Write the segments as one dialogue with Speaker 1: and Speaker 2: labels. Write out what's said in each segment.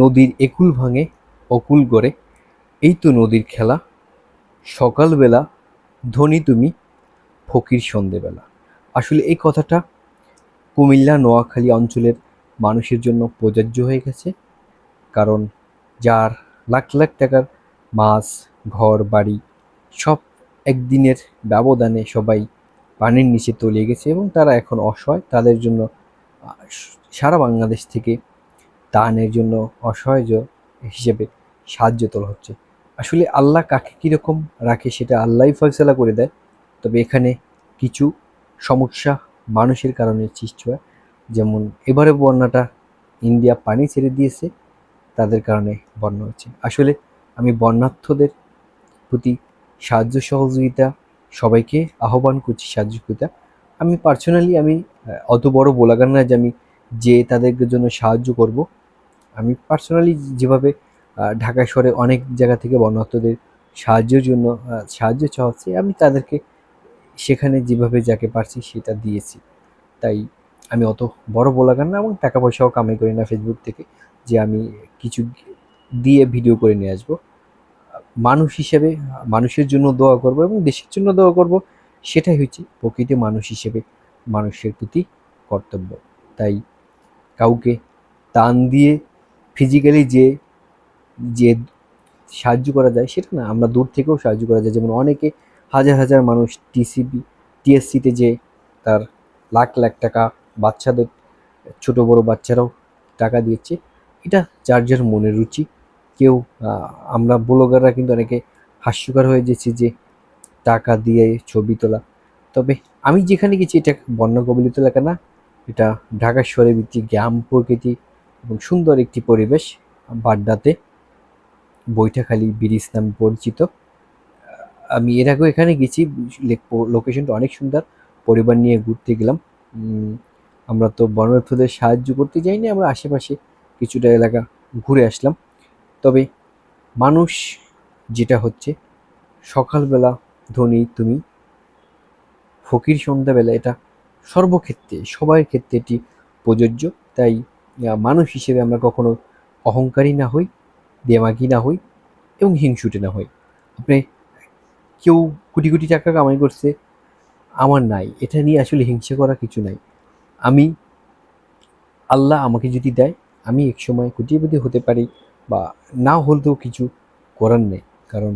Speaker 1: নদীর একুল ভাঙে, অকুল গড়ে। এই তো নদীর খেলা। সকালবেলা ধনী তুমি, ফকির সন্ধেবেলা। আসলে এই কথাটা কুমিল্লা, নোয়াখালী অঞ্চলের মানুষের জন্য প্রযোজ্য হয়ে গেছে। কারণ যার লাখ লাখ টাকার মাছ, ঘর, বাড়ি সব একদিনের ব্যবধানে সবাই পানির নিচে তলিয়ে গেছে এবং তারা এখন অসহায়। তাদের জন্য সারা বাংলাদেশ থেকে দানের জন্য অসহায় হিসেবে সাহায্য তোলা হচ্ছে। আসলে আল্লাহ কাকে কীরকম রাখে সেটা আল্লাহই ফয়সলা করে দেয়। তবে এখানে কিছু সমস্যা মানুষের কারণে সৃষ্টি হয়। যেমন এবারে বন্যাটা ইন্ডিয়া পানি ছেড়ে দিয়েছে, তাদের কারণে বন্যা হচ্ছে। আসলে আমি বন্যার্থদের প্রতি সাহায্য সহযোগিতা, সবাইকে আহ্বান করছি সাহায্য সহযোগিতা আমি পার্সোনালি আমি অত বড় বোলাগান না যে আমি যে তাদের জন্য সাহায্য করব। আমি পার্সোনালি যেভাবে ঢাকা শহরে অনেক জায়গা থেকে বন্যার্থদের সাহায্যের জন্য সাহায্য চাওয়াচ্ছি, আমি তাদেরকে সেখানে যেভাবে যাকে পারছি সেটা দিয়েছি। তাই আমি অত বড় বোলাগান না এবং টাকা পয়সাও কামাই করি না ফেসবুক থেকে যে আমি কিছু দিয়ে ভিডিও করে নিয়ে আসব। মানুষ হিসেবে, মানুষের জন্য দোয়া করব এবং দেশের জন্য দোয়া করব, সেটাই হচ্ছে প্রকৃত মানুষ হিসেবে মানুষের প্রতি কর্তব্য। তাই কাউকে টান দিয়ে ফিজিক্যালি যে যে সাহায্য করা যায় সেটা না, আমরা দূর থেকেও সাহায্য করা যায়। যেমন অনেকে হাজার হাজার মানুষ টিসিবি টিএসসিতে যে তার লাখ লাখ টাকা বাচ্চাদের, ছোট বড় বাচ্চারাও টাকা দিয়েছে, এটা যার যার মনের রুচি। কেউ আমরা ব্লগাররা কিন্তু অনেকে হাস্যকর হয়ে গেছি যে টাকা দিয়ে ছবি তোলা। তবে আমি যেখানে গেছি, এটা বন্যা কবলিত এলাকা না এটা ঢাকা শহরের ভিত্তিক গ্রাম প্রকৃতি এবং সুন্দর একটি পরিবেশ বাড্ডাতে বৈঠাখালী ব্রিজ নামে পরিচিত। আমি এর আগেও এখানে গেছি লোকেশনটা অনেক সুন্দর, পরিবার নিয়ে ঘুরতে গেলাম। আমরা তো বর্ণার্থদের সাহায্য করতে যাইনি, আমরা আশেপাশে কিছুটা এলাকা ঘুরে আসলাম। তবে মানুষ যেটা হচ্ছে, সকালবেলা ধনী তুমি, ফকির সন্ধ্যাবেলা এটা সর্বক্ষেত্রে, সবার ক্ষেত্রে এটি প্রযোজ্য। তাই মানুষ হিসেবে আমরা কখনো অহংকারী না হই, দেমাগি না হই এবং হিংসুটে না হই। আপনি কেউ কোটি কোটি টাকা কামাই করছে, আমার নাই, এটা নিয়ে আসলে হিংসা করা কিছু নাই। আমি, আল্লাহ আমাকে যদি দেয়, আমি এক সময় কোটিপতি হতে পারি বা না হলেও কিছু করার নেই। কারণ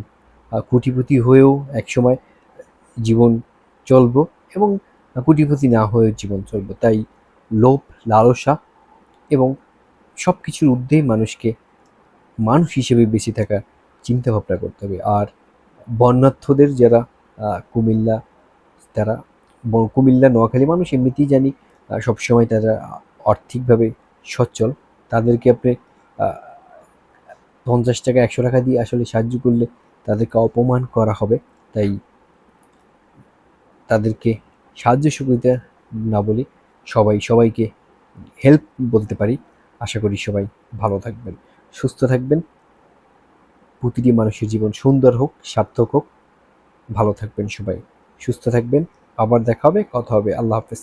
Speaker 1: কোটিপতি হয়েও এক সময় জীবন চলবো এবং কোটিপতি না হয়েও জীবন চলবো। তাই লোভ, লালসা এবং সব কিছুর ঊর্ধ্বেই মানুষকে মানুষ হিসেবে বেঁচে থাকার চিন্তা ভাবনা করতে হবে। আর বন্যার্থদের যারা কুমিল্লা, তারা কুমিল্লা, নোয়াখালী মানুষ এমনিতেই জানি সবসময় তারা আর্থিকভাবে সচ্ছল। তাদেরকে আপনি পঞ্চাশ টাকা, একশো টাকা দিয়ে আসলে সাহায্য করলে তাদেরকে অপমান করা হবে। তাই তাদেরকে সাহায্য সুবিধা না বলি সবাই, সবাইকে হেল্প বলতে পারি। আশা করি সবাই ভালো থাকবেন, সুস্থ থাকবেন। প্রতিটি মানুষের জীবন সুন্দর হোক, সার্থক হোক। ভালো থাকবেন সবাই, সুস্থ থাকবেন। আবার দেখা হবে, কথা হবে। আল্লাহ হাফেজ।